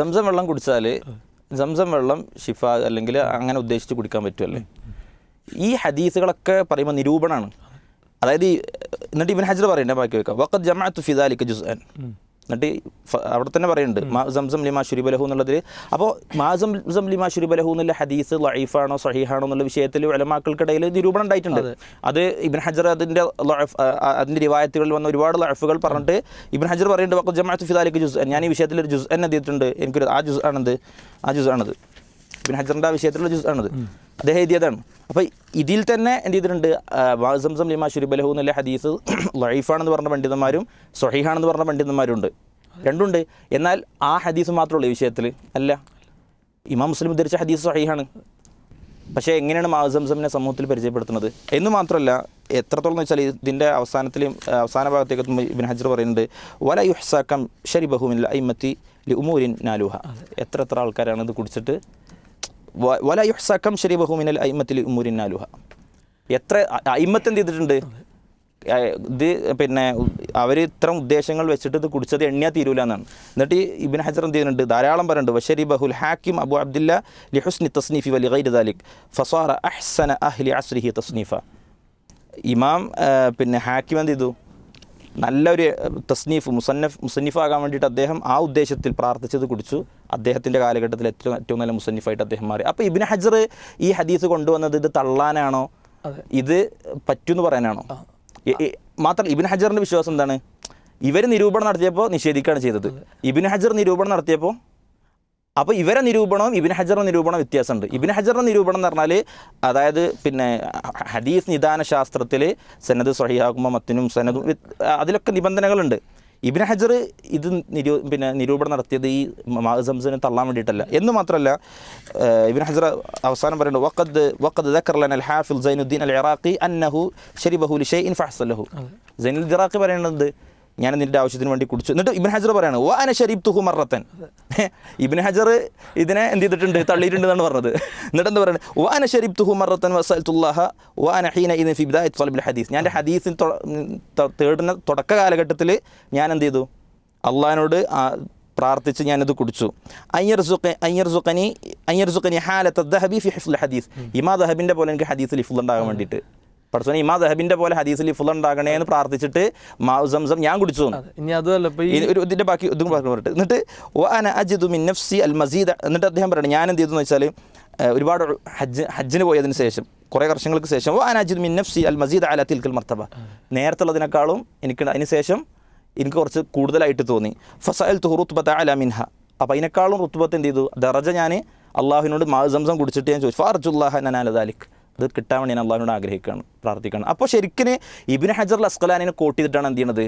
സംസം വെള്ളം കുടിച്ചാൽ സംസം വെള്ളം ഷിഫ അല്ലെങ്കിൽ അങ്ങനെ ഉദ്ദേശിച്ച് കുടിക്കാൻ പറ്റുമല്ലേ ഈ ഹദീസുകളൊക്കെ പറയുമ്പോൾ നിരൂപണമാണ് അതായത് ഈ എന്നിട്ട് ഇവൻ ഹജർ പറയുന്നുണ്ട് ബാക്കി വെക്കാം. വക്കത്ത് ജമാഅത്ത് ഫിദാലിക്ക് ജുസ്അൻ. എന്നിട്ട് അവിടെ തന്നെ പറയുന്നുണ്ട് മാ സംസം ലിമാ ഷുരിബലഹു എന്നുള്ളതിൽ അപ്പോൾ മാ സംസം ലിമാ ഷുരിബലഹു എന്നുള്ള ഹദീസ് ലൈഫാണോ സഹീഹാണോ എന്നുള്ള വിഷയത്തിൽ ഉലമാക്കൾക്കിടയിൽ നിരൂപണം ഉണ്ടായിട്ടുണ്ട്. അത്. ഇബൻ ഹജർ അതിന്റെ അതിന്റെ റിവായത്തുകളിൽ വന്ന ഒരുപാട് ലൈഫുകൾ പറഞ്ഞിട്ട് ഇബൻ ഹജർ പറയുന്നുണ്ട് ജമാഅത്ത് ഫിദാലിക്ക് ജുസ് ഞാൻ ഈ വിഷയത്തിൽ ഒരു ജുസ് എന്നെ എത്തിയിട്ടുണ്ട് എനിക്കൊരു ആ ജുസ് ആണെന്ത് ആ ജുസ് ആണത് ഇബിൻ ഹജറിന്റെ വിഷയത്തിലുള്ള ജ്യൂസാണത് അദ്ദേഹം എഴുതിയതാണ്. അപ്പോൾ ഇതിൽ തന്നെ എന്ത് ചെയ്തിട്ടുണ്ട്? ലിമാ ഷുരിബലഹു എന്നുള്ള ഹദീസ്? ലൈഫാണെന്ന് പറഞ്ഞ പണ്ഡിതന്മാരും സൊഹീഹാണെന്ന് പറഞ്ഞ പണ്ഡിതന്മാരും ഉണ്ട്. രണ്ടുണ്ട്. എന്നാൽ ആ ഹദീസ് മാത്രമേ ഈ വിഷയത്തിൽ അല്ല. ഇമാം മുസ്ലിം ഉദ്ധരിച്ച ഹദീസ് സഹീഹാണ്. പക്ഷേ എങ്ങനെയാണ് മാസംസമിനെ സമൂഹത്തിൽ പരിചയപ്പെടുത്തുന്നത്? എന്ന് മാത്രമല്ല എത്രത്തോളം വെച്ചാൽ ഇതിന്റെ അവസാനത്തിൽ അവസാന ഭാഗത്തേക്ക് ഇബിൻ ഹജർ പറയുന്നുണ്ട് വല യുഹ്സാക്കം ഷരി ബഹുമില്ല അയിമത്തി ലി ഉമൂരിൻ നാലുഹ. എത്ര എത്ര ആൾക്കാരാണ് ഇത് കുടിച്ചിട്ട് വല യുഹ്സ കം അയിമത്തി ലി അയിമത്തിൽ നാലുഹ എത്ര അയിമത്ത് എന്ത് ചെയ്തിട്ടുണ്ട്? ഇത് പിന്നെ അവർ ഇത്തരം ഉദ്ദേശങ്ങൾ വെച്ചിട്ട് ഇത് കുടിച്ചത് എണ്ണിയാ തീരൂല എന്നാണ്. എന്നിട്ട് ഇബിൻ ഹജർ എന്ത് ചെയ്യുന്നുണ്ട്? ധാരാളം പറയുന്നുണ്ട് വഷരി ബഹുൽ ഹാക്കിം അബു അബ്ദില്ല ലിഹുസ്നി തസ്നീഫി വലി ഗൈർ ദാലിക്. ഫസാറ അഹ്സന അഹ്ലി അസ്രിഹി തസ്നീഫ. ഇമാം പിന്നെ ഹാക്കിം എന്ത് ചെയ്തു? നല്ലൊരു തസ്നീഫ് മുസന്നഫ് മുസന്നിഫാകാൻ വേണ്ടിയിട്ട് അദ്ദേഹം ആ ഉദ്ദേശത്തിൽ പ്രാർത്ഥിച്ചത് കുടിച്ചു. അദ്ദേഹത്തിന്റെ കാലഘട്ടത്തിൽ ഏറ്റവും ഏറ്റവും നല്ല മുസന്നിഫായിട്ട് അദ്ദേഹം മാറി. അപ്പോൾ ഇബിൻ ഹജർ ഈ ഹദീസ് കൊണ്ടുവന്നത് ഇത് തള്ളാനാണോ. ഇത് പറ്റുമെന്ന് പറയാനാണോ? മാത്രം ഇബിൻ ഹജറിന്റെ വിശ്വാസം എന്താണ്? ഇവർ നിരൂപണം നടത്തിയപ്പോൾ നിഷേധിക്കുകയാണ് ചെയ്തത്. ഇബിൻ ഹജർ നിരൂപണം നടത്തിയപ്പോൾ അപ്പോൾ ഇവരെ നിരൂപണവും ഇബിൻ ഹജറുടെ നിരൂപണം വ്യത്യാസമുണ്ട്. ഇബിൻ ഹജറുടെ നിരൂപണം എന്ന് പറഞ്ഞാൽ അതായത് പിന്നെ ഹദീസ് നിദാന ശാസ്ത്രത്തിൽ സനദ് സഹിയാകുമ്പോൾ മത്തിനും സനദും അതിലൊക്കെ നിബന്ധനകളുണ്ട്. ഇബിൻ ഹജർ ഇത് നിരൂ പിന്നെ നിരൂപണം നടത്തിയത് ഈ മാസംസിനെ തള്ളാൻ വേണ്ടിയിട്ടല്ല. എന്ന് മാത്രമല്ല ഇബിൻ ഹജർ അവസാനം പറയുന്നത് വഖദ് വഖദ് ദക്കർലൻ അൽ ഹാഫിൽ സൈനുദ്ദീൻ അൽ ഇറാഖി അന്നഹു ഷെരി ബഹുലി ഷെയ് ഇൻ ഫഹസല്ലഹു സൈനുൽ ഇറാഖി പറയുന്നത് ഞാൻ നിന്റെ ആവശ്യത്തിന് വേണ്ടി കുടിച്ചു. എന്നിട്ട് ഇബിൻ ഹജർ പറയാണ് വ അന ഷരീബ് തുഹു മറത്തൻ ഇബിൻ ഹജർ ഇതിനെ എന്ത് ചെയ്തിട്ടുണ്ട്? തള്ളിയിട്ടുണ്ട് എന്നാണ് പറഞ്ഞത്. എന്നിട്ട് എന്താ പറയുന്നത് വ അന ഷരീബ് തുഹു മറത്തൻ വസൽത്തുല്ലാഹ വ അന ഹീന ഇൻ ഫി ബിദായത്ത് ത്വലബിൽ ഹദീസ്. ഞാൻ ഹദീസിന് തേടുന്ന തുടക്ക കാലഘട്ടത്തിൽ ഞാൻ എന്ത് ചെയ്തു? അള്ളഹാനോട് പ്രാർത്ഥിച്ച് ഞാനത് കുടിച്ചു. അയ്യർ സുഖ അയ്യർ സുഖനി ഹാലത്ത് ദഹബി ഫി ഹിഫ്ൽ ഹദീസ്. ഇമാ ദഹബിന്റെ പോലെ എനിക്ക് ഹദീസ് ഹിഫ്ൽ ഉണ്ടാകാൻ വേണ്ടിയിട്ട്. പഠിച്ചോനെ ഇമാ ദഹബിന്റെ പോലെ ഹദീസിൽ ഹിഫ്ൽ ഉണ്ടാകണേ എന്ന് പ്രാർത്ഥിച്ചിട്ട് മാ സംസം ഞാൻ കുടിച്ചു ഒരു ഇതിന്റെ ബാക്കി ഇതും പറഞ്ഞു പറഞ്ഞിട്ട്. എന്നിട്ട് അജിദു മിൻ നഫ്സി അൽ മസീദ് എന്നിട്ട് അദ്ദേഹം പറയണം ഞാൻ എന്ത് ചെയ്തു എന്ന് വെച്ചാൽ ഒരുപാട് ഹജ്ജ് ഹജ്ജിന് പോയതിന് ശേഷം കുറേ വർഷങ്ങൾക്ക് ശേഷം ഓ അജിദു മിൻ നഫ്സി അൽ മസീദ് അല തിൽക്കൽ മർത്തബ. നേരത്തുള്ളതിനേക്കാളും എനിക്ക് അതിന് ശേഷം എനിക്ക് കുറച്ച് കൂടുതലായിട്ട് തോന്നി. ഫസൽ തുഹുറുത്ബത്ത അല മിൻഹ. അപ്പോൾ അതിനേക്കാളും റുത്തുബത്ത് എന്ത് ചെയ്തു? ദറജ ഞാൻ അള്ളാഹുവിനോട് മാ സംസം കുടിച്ചിട്ട് ഞാൻ ചോദിച്ചു ഫാർജുല്ലാഹ നനാല അത് കിട്ടാൻ വേണ്ടി ഞാൻ അള്ളാഹിനോട് ആഗ്രഹിക്കുകയാണ് പ്രാർത്ഥിക്കുകയാണ്. അപ്പോൾ ശരിക്കും ഇബിൻ ഹജർ അസ്കലാനിനെ കോട്ട് ചെയ്തിട്ടാണ് എന്ത് ചെയ്യണത്?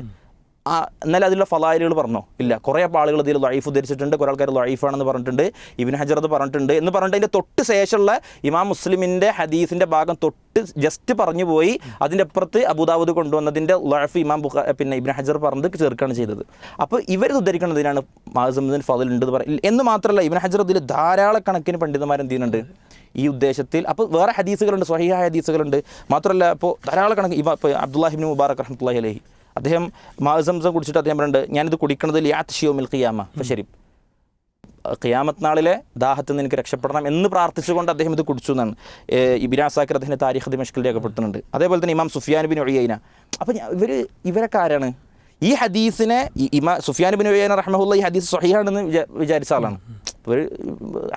ആ എന്നാൽ അതിലുള്ള ഫലാലുകൾ പറഞ്ഞോ? ഇല്ല. കുറേ ആളുകൾ ഇതിൽ ലൈഫ് ഉദ്ധരിച്ചിട്ടുണ്ട് കുറേ ആൾക്കാർ ലൈഫാണെന്ന് പറഞ്ഞിട്ടുണ്ട് ഇബിൻ ഹജർ അത് പറഞ്ഞിട്ടുണ്ട് എന്ന് പറഞ്ഞിട്ട് അതിന്റെ തൊട്ട് ശേഷമുള്ള ഇമാം മുസ്ലിമിന്റെ ഹദീസിന്റെ ഭാഗം തൊട്ട് ജസ്റ്റ് പറഞ്ഞു പോയി അതിന്റെ അപ്പുറത്ത് അബുദാബുദ് കൊണ്ടുവന്നതിന്റെ ലൈഫ് ഇമാം ബുഖ പിന്നെ ഇബിൻ ഹജർ പറഞ്ഞത് ചേർക്കുകയാണ് ചെയ്തത്. അപ്പോൾ ഇവർ ഉദ്ധരിക്കുന്നതിനാണ് മാസമുദ്ദീൻ ഫതിൽ ഉണ്ട് എന്ന് മാത്രമല്ല ഇബിൻ ഹജർ ഇതിൽ ധാരാളക്കണക്കിന് പണ്ഡിതന്മാർ എന്ത് ചെയ്യുന്നുണ്ട്? ഈ ഉദ്ദേശത്തിൽ. അപ്പോൾ വേറെ ഹദീസുകളുണ്ട് സ്വഹീഹായ ഹദീസുകളുണ്ട്. മാത്രമല്ല ഇപ്പോൾ ധാരാളം കണക്ക് ഇവ ഇപ്പോൾ അബ്ദുല്ലാഹിബിൻ മുബാറക് റഹ്മത്തുള്ളാഹി അലഹി. അദ്ദേഹം മാസംസം കുടിച്ചിട്ട് അദ്ദേഹം പറയുന്നുണ്ട് ഞാനിത് കുടിക്കുന്നത് ലിയാത്ത് ഷിയോ മിൽ ഖിയാമ ശരി. ഖിയാമത്ത് നാളിലെ ദാഹത്തിൽ നിന്ന് എനിക്ക് രക്ഷപ്പെടണം എന്ന് പ്രാർത്ഥിച്ചുകൊണ്ട് അദ്ദേഹം ഇത് കുടിച്ചു എന്നാണ്. ഇബിനാസാക്കിർ അദ്ദേഹത്തിന്റെ താരിഖ് ദിമഷ്കിൽ രേഖപ്പെടുത്തുന്നുണ്ട്. അതേപോലെ തന്നെ ഇമാം സുഫിയാൻ ബിൻ ഒഴിയൈന അപ്പോൾ ഇവർ ഇവരൊക്കെ ആരാണ്? ഈ ഹദീസിനെ ഇമാ സുഫിയാൻ ബിൻ ഒഴിയൈന റഹ്മുള്ള ഈ ഹദീസ് സ്വഹിയാണെന്ന് വിചാ വിചാരിച്ച ആളാണ്. ഒരു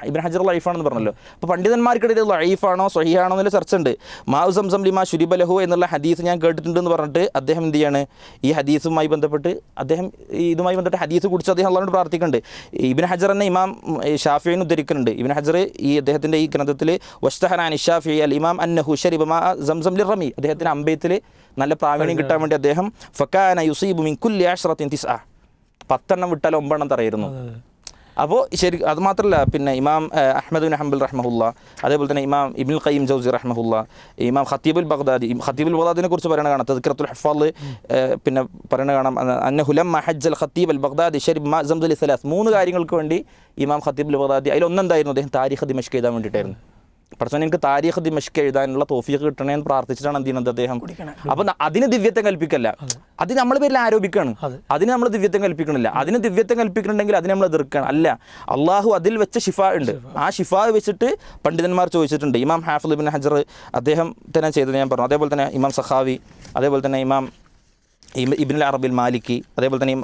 ഇബിൻ ഹജർ ലൈഫാണെന്ന് പറഞ്ഞല്ലോ. അപ്പോൾ പണ്ഡിതന്മാർക്കിടയിൽ ലൈഫാണോ സ്വഹിയാണോ എന്നുള്ള ചർച്ച ഉണ്ട് മാവ് സംസം ലിമാ ശുരിബലഹു എന്നുള്ള ഹദീസ് ഞാൻ കേട്ടിട്ടുണ്ടെന്ന് പറഞ്ഞിട്ട് അദ്ദേഹം എന്ത് ചെയ്യാണ്? ഈ ഹദീസുമായി ബന്ധപ്പെട്ട് അദ്ദേഹം ഇതുമായി ബന്ധപ്പെട്ട് ഹദീസ് കുടിച്ച് അദ്ദേഹം അള്ളാഹോട് പ്രാർത്ഥിക്കുന്നുണ്ട്. ഇബിൻ ഹജർ തന്നെ ഇമാം ഷാഫിയെ ഉദ്ധരിക്കുന്നുണ്ട്. ഇബിൻ ഹജർ ഈ അദ്ദേഹത്തിന്റെ ഈ ഗ്രന്ഥത്തിൽ വസ്തഹനാൻ ഇഷാഫി അൽ ഇമാം അന്നഹു ഷരിബ് മാ സംസം ലി റമി അദ്ദേഹത്തിന്റെ അമ്പയത്തിൽ നല്ല പ്രാവീണ്യം കിട്ടാൻ വേണ്ടി അദ്ദേഹം ഫക്കാന യുസീബു മിൻകുല്ലി കുല്ലി തിസ് ആ പത്തെണ്ണം വിട്ടാൽ ഒമ്പെണ്ണം തറയിരുന്നു. അപ്പോൾ ശരി അത് മാത്രമല്ല പിന്നെ ഇമാം അഹമ്മദ് ബിൻ ഹംബൽ റഹ്മുല്ല അതേപോലെ തന്നെ ഇമാം ഇബിൻ ഖയ്യിം ജൗസി റഹ്മുല്ല ഇമാം ഖത്തീബുൽ ബഗ്ദാദി ഖത്തീബുൽ ബഗ്ദാദിനെ കുറിച്ച് പറയണ കാണാം തദ്ക്കിറത്തുൽ ഹഫാൽ പിന്നെ പറയണ കാണാം അന്ന- ഹുലം മഹജ്ജൽ ഖത്തീബ് അൽ ബഗ്ദാദി ഷരിബ് മാ സംസലി സലാസ് മൂന്ന് കാര്യങ്ങൾക്ക് വേണ്ടി ഇമാം ഖത്തീബുൽ ബഗ്ദാദി അതിലൊന്നെന്തായിരുന്നു അദ്ദേഹം താരിഖ് ദിമഷ്ക് എഴുതാൻ വേണ്ടിയിട്ടായിരുന്നു. പഠിച്ചവൻ എനിക്ക് താരിഖ് ദിമഷ്ക്ക് എഴുതാനുള്ള തോഫിയൊക്കെ കിട്ടണേ എന്ന് പ്രാർത്ഥിച്ചിട്ടാണ് എന്ത് ചെയ്യുന്നത് അദ്ദേഹം? അപ്പൊ അതിന് ദിവ്യത്വം കൽപ്പിക്കല്ല. അത്. നമ്മൾ പേരിൽ ആരോപിക്കുകയാണ് അതെ. അതിന് നമ്മൾ ദിവ്യത്വം കൽപ്പിക്കണില്ല. അതിന് ദിവ്യത്വം കൽപ്പിക്കണമെങ്കിൽ അതിനെ നമ്മൾ എതിർക്കണം. അല്ല അള്ളാഹു അതിൽ വെച്ച ഷിഫ ഉണ്ട്. ആ ഷിഫ വെച്ചിട്ട് പണ്ഡിതന്മാർ ചോദിച്ചിട്ടുണ്ട്. ഇമാം ഹാഫുൽ ബിൻ ഹജർ അദ്ദേഹം തന്നെ ചെയ്തത് ഞാൻ പറഞ്ഞു. അതേപോലെ തന്നെ ഇമാം സഹാവി അതേപോലെ തന്നെ ഇമാം ഇബിൻ അറബിൽ മാലിക്കി അതേപോലെ തന്നെ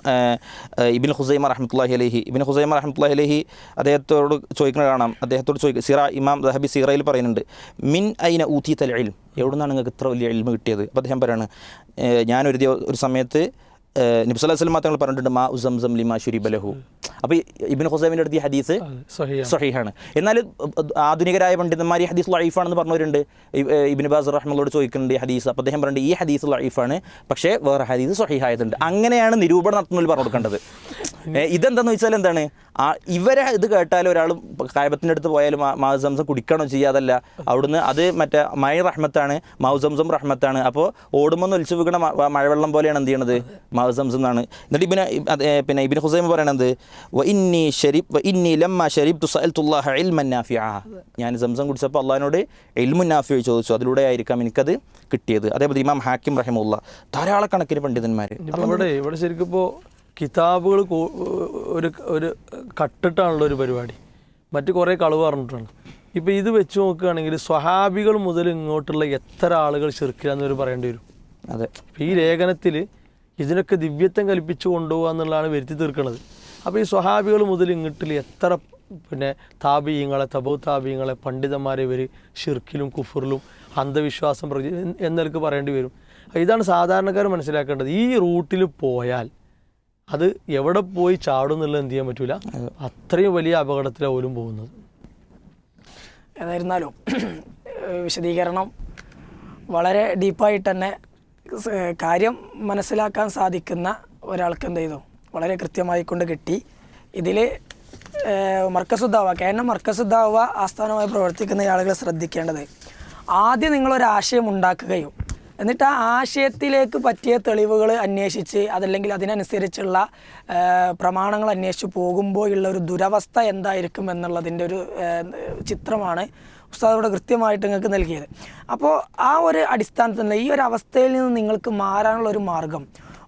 ഇബിൻ ഹുസൈമ റഹ്മത്തുള്ളാഹി അലഹി ഇബിൻ ഹുസൈമ റഹ്മത്തുള്ളാഹി അലഹി അദ്ദേഹത്തോട് ചോദിക്കുന്നത് കാണാം അദ്ദേഹത്തോട് ചോദിക്കുക സിറ ഇമാം ദഹബി സീറയിൽ പറയുന്നുണ്ട് മിൻ ഐന ഊത്തി തൽ ഇൽം എവിടെ നിന്നാണ് നിങ്ങൾക്ക് ഇത്ര വലിയ എൽമ കിട്ടിയത്? അപ്പോൾ അദ്ദേഹം പറയാണ് ഞാനൊരു ദിവസം ഒരു സമയത്ത് നബ്സല്ലാ സ്വലം തങ്ങൾ പറഞ്ഞിട്ടുണ്ട് മാ ഉസംസം ലിമാ ഷുരി ബലഹു അപ്പോൾ ഇബിൻ ഹുസൈമിന്റെ അടുത്ത് ഈ ഹദീസ് സഹീഹാണ്. എന്നാൽ ആധുനികരായ പണ്ഡിതന്മാർ ഈ ഹദീസ് ലൈഫാണെന്ന് പറഞ്ഞവരുണ്ട്. ഇബിൻ ബാസ് റഹ്മലോട് ചോദിക്കുന്നുണ്ട് ഈ ഹദീസ്. അപ്പോൾ അദ്ദേഹം പറഞ്ഞിട്ടുണ്ട് ഈ ഹദീസ് ലൈഫാണ് പക്ഷേ വേറെ ഹദീസ് സഹീഹായതുണ്ട്. അങ്ങനെയാണ് നിരൂപണം നടത്തുന്നതിൽ പറഞ്ഞു കൊടുക്കേണ്ടത് ഇതെന്താന്ന് വെച്ചാൽ എന്താണ്? ആ ഇവരെ ഇത് കേട്ടാൽ ഒരാൾ കായബത്തിന്റെ അടുത്ത് പോയാലും മാവ് കുടിക്കണോ ചെയ്യാതല്ല അവിടുന്ന് അത് മറ്റേ മഴ റഹ്മത്താണ് മാവ് സംസം റഹ്മത്താണ്. അപ്പോൾ ഓടുമ്പോൾ ഒലിച്ചു വീക്കണ മഴവെള്ളം പോലെയാണ് എന്ത് ചെയ്യണത്? മാവ് സംസം എന്നാണ്. എന്നിട്ട് ഇബിന് പിന്നെ ഇബിന് ഹുസൈമ പറയണത് ഇന്നി ഷരീബ് വ ഇന്നി ലമ്മ ഷരീബ് തു സഅൽതുല്ലാഹ ഇൽമൻ നാഫിഅ ഞാൻ സംസം കുടിച്ചപ്പോൾ അള്ളാഹിനോട് ഇൽമുൻ നാഫിയ ചോദിച്ചു. അതിലൂടെ ആയിരിക്കാം എനിക്കത് കിട്ടിയത്. അതേപോലെ ഇമാം ഹാക്കിം റഹിമുള്ള ധാരാളക്കണക്കിന് പണ്ഡിതന്മാർ ഇവിടെ ഇവിടെ ശരിക്കും ഇപ്പോൾ കിതാബുകൾ ഒരു ഒരു കട്ടിട്ടാണുള്ള ഒരു പരിപാടി. മറ്റു കുറേ കളവ് പറഞ്ഞിട്ടുണ്ട്. ഇപ്പോൾ ഇത് വെച്ച് നോക്കുകയാണെങ്കിൽ സ്വഹാബികൾ മുതൽ ഇങ്ങോട്ടുള്ള എത്ര ആളുകൾ ചെറുക്കില്ലെന്നൊരു പറയേണ്ടി വരും. അതെ. ഈ ലേഖനത്തിൽ ഇതിനൊക്കെ ദിവ്യത്വം കൽപ്പിച്ചു കൊണ്ടുപോകുക എന്നുള്ളതാണ് വരുത്തി തീർക്കുന്നത്. അപ്പോൾ ഈ സ്വഹാബികൾ മുതൽ ഇങ്ങോട്ടിൽ എത്ര പിന്നെ താപീയങ്ങളെ തബു താപീയങ്ങളെ പണ്ഡിതന്മാരെ ഇവർ ഷിർക്കിലും കുഫറിലും അന്ധവിശ്വാസം പ്രച എന്നൊക്കെ പറയേണ്ടി വരും. ഇതാണ് സാധാരണക്കാർ മനസ്സിലാക്കേണ്ടത്. ഈ റൂട്ടിൽ പോയാൽ അത് എവിടെ പോയി ചാടും എന്നുള്ളത് എന്ത് ചെയ്യാൻ പറ്റൂല? അത്രയും വലിയ അപകടത്തിലാണ് പോലും പോകുന്നത്. ഏതായിരുന്നാലും വിശദീകരണം വളരെ ഡീപ്പായിട്ട് തന്നെ കാര്യം മനസ്സിലാക്കാൻ സാധിക്കുന്ന ഒരാൾക്ക് എന്ത് ചെയ്തു? വളരെ കൃത്യമായി കൊണ്ട് കിട്ടി ഇതിൽ മർക്കസുദ്ധാവ കേരളം മർക്കസുദ്ധാവ ആസ്ഥാനമായി പ്രവർത്തിക്കുന്ന ആളുകൾ ശ്രദ്ധിക്കേണ്ടത് ആദ്യം നിങ്ങളൊരാശയം ഉണ്ടാക്കുകയും എന്നിട്ട് ആ ആശയത്തിലേക്ക് പറ്റിയ തെളിവുകൾ അന്വേഷിച്ച് അതല്ലെങ്കിൽ അതിനനുസരിച്ചുള്ള പ്രമാണങ്ങൾ അന്വേഷിച്ച് പോകുമ്പോഴുള്ള ഒരു ദുരവസ്ഥ എന്തായിരിക്കും എന്നുള്ളതിന്റെ ഒരു ചിത്രമാണ് ഉസ്താദ് ഇവിടെ കൃത്യമായിട്ട് നിങ്ങൾക്ക് നൽകിയത്. അപ്പോൾ ആ ഒരു അടിസ്ഥാനത്തിൽ ഈ ഒരു അവസ്ഥയിൽ നിന്ന് നിങ്ങൾക്ക് മാറാനുള്ള ഒരു മാർഗം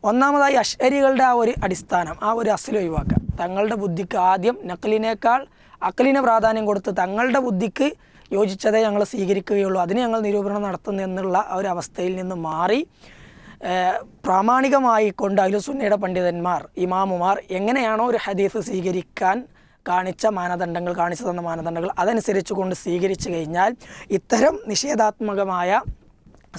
ഒന്നാമതായി അശ്വരികളുടെ ആ ഒരു അടിസ്ഥാനം ആ ഒരു അസൽ ഒഴിവാക്കുക. തങ്ങളുടെ ബുദ്ധിക്ക് ആദ്യം നക്കലിനേക്കാൾ അക്കലിന് പ്രാധാന്യം കൊടുത്ത് തങ്ങളുടെ ബുദ്ധിക്ക് യോജിച്ചതേ ഞങ്ങൾ സ്വീകരിക്കുകയുള്ളൂ. അതിന് ഞങ്ങൾ നിരൂപണം നടത്തുന്നു എന്നുള്ള ഒരു അവസ്ഥയിൽ നിന്ന് മാറി പ്രാമാണികമായിക്കൊണ്ട് അതിൽ സുന്നയുടെ അഖിലുസുന്നയുടെ പണ്ഡിതന്മാർ ഇമാമുമാർ എങ്ങനെയാണോ ഒരു ഹദീസ് സ്വീകരിക്കാൻ കാണിച്ച മാനദണ്ഡങ്ങൾ കാണിച്ചു തന്ന മാനദണ്ഡങ്ങൾ അതനുസരിച്ച് കൊണ്ട് സ്വീകരിച്ചു കഴിഞ്ഞാൽ ഇത്തരം നിഷേധാത്മകമായ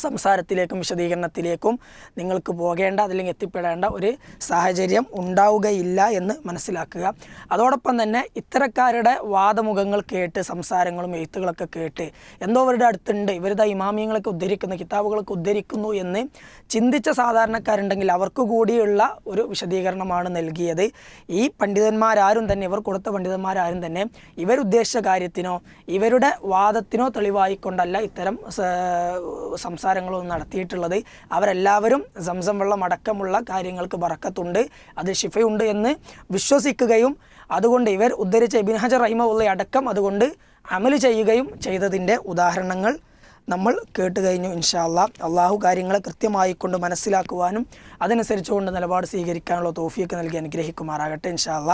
സംസാരത്തിലേക്കും വിശദീകരണത്തിലേക്കും നിങ്ങൾക്ക് പോകേണ്ട അതില്ലെങ്കിൽ എത്തിപ്പെടേണ്ട ഒരു സാഹചര്യം ഉണ്ടാവുകയില്ല എന്ന് മനസ്സിലാക്കുക. അതോടൊപ്പം തന്നെ ഇത്തരക്കാരുടെ വാദമുഖങ്ങൾ കേട്ട് സംസാരങ്ങളും എഴുത്തുകളൊക്കെ കേട്ട് എന്തോ അവരുടെ അടുത്തുണ്ട്. ഇവരുടെ ഇമാമിയങ്ങളൊക്കെ ഉദ്ധരിക്കുന്നു കിതാബുകളൊക്കെ ഉദ്ധരിക്കുന്നു എന്ന് ചിന്തിച്ച സാധാരണക്കാരുണ്ടെങ്കിൽ അവർക്ക് കൂടിയുള്ള ഒരു വിശദീകരണമാണ് നൽകിയത്. ഈ പണ്ഡിതന്മാരാരും തന്നെ ഇവർ കൊടുത്ത പണ്ഡിതന്മാരാരും തന്നെ ഇവരുദ്ദേശിച്ച കാര്യത്തിനോ ഇവരുടെ വാദത്തിനോ തെളിവായിക്കൊണ്ടല്ല ഇത്തരം സ- സംസാരങ്ങളൊന്നും നടത്തിയിട്ടുള്ളത്. അവരെല്ലാവരും സംസം വെള്ളം അടക്കമുള്ള കാര്യങ്ങൾക്ക് ബറക്കത്തുണ്ട് അത് ഷിഫയുണ്ട് എന്ന് വിശ്വസിക്കുകയും അതുകൊണ്ട് ഇവർ ഉദ്ധരിച്ച ഇബിൻ ഹജർ റഹിമുള്ള അടക്കം അതുകൊണ്ട് അമൽ ചെയ്യുകയും ചെയ്തതിന്റെ ഉദാഹരണങ്ങൾ നമ്മൾ കേട്ട് കഴിഞ്ഞു ഇൻഷാല്ല അള്ളാഹു കാര്യങ്ങളെ കൃത്യമായി കൊണ്ട് മനസ്സിലാക്കുവാനും അതനുസരിച്ചുകൊണ്ട് നിലപാട് സ്വീകരിക്കാനുള്ള തോഫിയൊക്കെ നൽകി അനുഗ്രഹിക്കുമാറാകട്ടെ ഇൻഷാല്ല